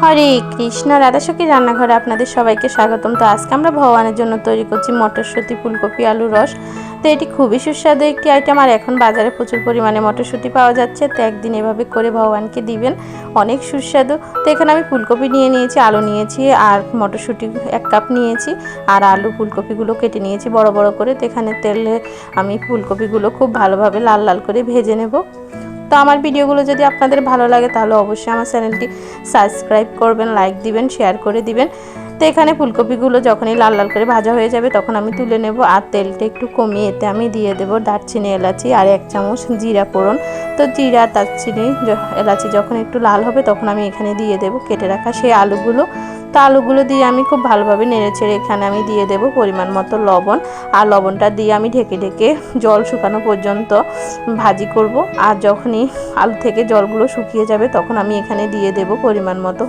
হরে কৃষ্ণ, রাধাসখী রান্নাঘরে আপনাদের সবাইকে স্বাগতম। তো আজকে আমরা ভগবানের জন্য তৈরি করছি মটরশুঁটি, ফুলকপি আলু রস। তো এটি খুবই সুস্বাদু একটি আইটেম আর এখন বাজারে প্রচুর পরিমাণে মটরশুঁটি পাওয়া যাচ্ছে। তো একদিন এভাবে করে ভগবানকে দিবেন, অনেক সুস্বাদু। তো এখানে আমি ফুলকপি নিয়ে নিয়েছি, আলু নিয়েছি আর মটরশুঁটি এক কাপ নিয়েছি আর আলু ফুলকপিগুলো কেটে নিয়েছি বড় বড় করে। তো এখানে তেলে আমি ফুলকপিগুলো খুব ভালোভাবে লাল লাল করে ভেজে নেব। তো আমার ভিডিওগুলো যদি আপনাদের ভালো লাগে তাহলে অবশ্যই আমার চ্যানেলটি সাবস্ক্রাইব করবেন লাইক দিবেন শেয়ার করে দিবেন। তো এখানে ফুলকপিগুলো যখনই লাল লাল করে ভাজা হয়ে যাবে তখন আমি তুলে নেব আর তেলটা একটু কমিয়ে এতে আমি দিয়ে দেব দারচিনি, এলাচি আর এক চামচ জিরা ফোড়ন। তো জিরা দারচিনি, এলাচি যখন একটু লাল হবে তখন আমি এখানে দিয়ে দেব কেটে রাখা সেই আলুগুলো। তো আলুগুলো দিয়ে আমি খুব ভালোভাবে নেড়েছেড়ে এখানে আমি দিয়ে দেব পরিমাণ মতো লবণ। আর লবণটা দিয়ে আমি ঢেকে ঢেকে জল শুকানো পর্যন্ত ভাজি করব। আর যখনই আলু থেকে জলগুলো শুকিয়ে যাবে, তখন আমি এখানে দিয়ে দেব পরিমাণ মতো